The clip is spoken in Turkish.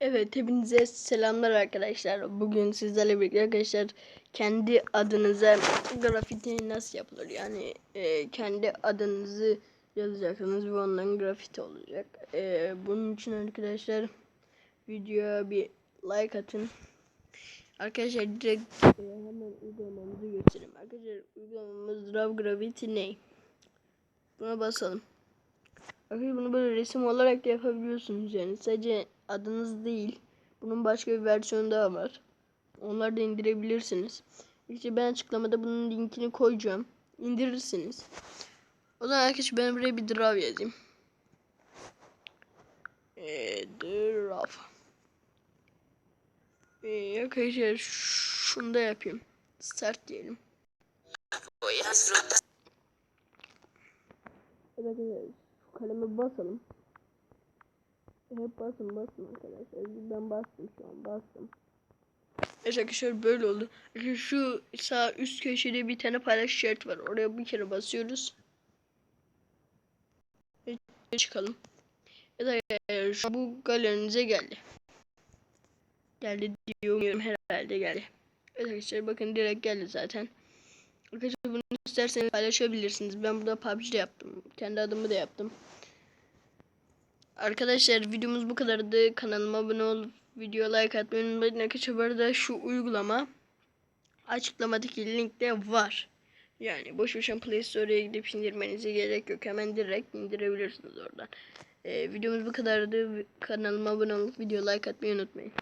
Evet hepinize selamlar arkadaşlar. Bugün sizlerle birlikte arkadaşlar kendi adınıza grafiti nasıl yapılır? Yani e, kendi adınızı yazacaksınız ve ondan grafiti olacak. E, bunun için arkadaşlar videoya bir like atın. Arkadaşlar direkt e, hemen uygulamamızı göstereyim. Arkadaşlar uygulamamız Raw Gravity ne? Buna basalım. Arkadaşlar bunu böyle resim olarak da yapabiliyorsunuz yani. Sadece adınız değil. Bunun başka bir versiyonu daha var. Onları da indirebilirsiniz. İşte ben açıklamada bunun linkini koyacağım. İndirirsiniz. O zaman arkadaşlar ben buraya bir draw yazayım. Ee, draw. Ee, arkadaşlar şunu da yapayım. Start diyelim. Evet arkadaşlar şu kaleme basalım. Hep basın basın arkadaşlar. Ben bastım şu an bastım. Evet arkadaşlar böyle oldu. Şu sağ üst köşede bir tane paylaş işareti var. Oraya bir kere basıyoruz. Ve çıkalım. Evet arkadaşlar an bu galerinize geldi. Geldi diyorum herhalde geldi. Evet arkadaşlar bakın direkt geldi zaten. Arkadaşlar bunu isterseniz paylaşabilirsiniz. Ben burada PUBG'de yaptım. Kendi adımı da yaptım. Arkadaşlar videomuz bu kadardı. Kanalıma abone olup video like atmayı unutmayın. Arkadaşlar bu şu uygulama açıklamadaki linkte var. Yani boş boşuna Play Store'ya gidip indirmenize gerek yok. Hemen direkt indirebilirsiniz oradan. Ee, videomuz bu kadardı. Kanalıma abone olup video like atmayı unutmayın.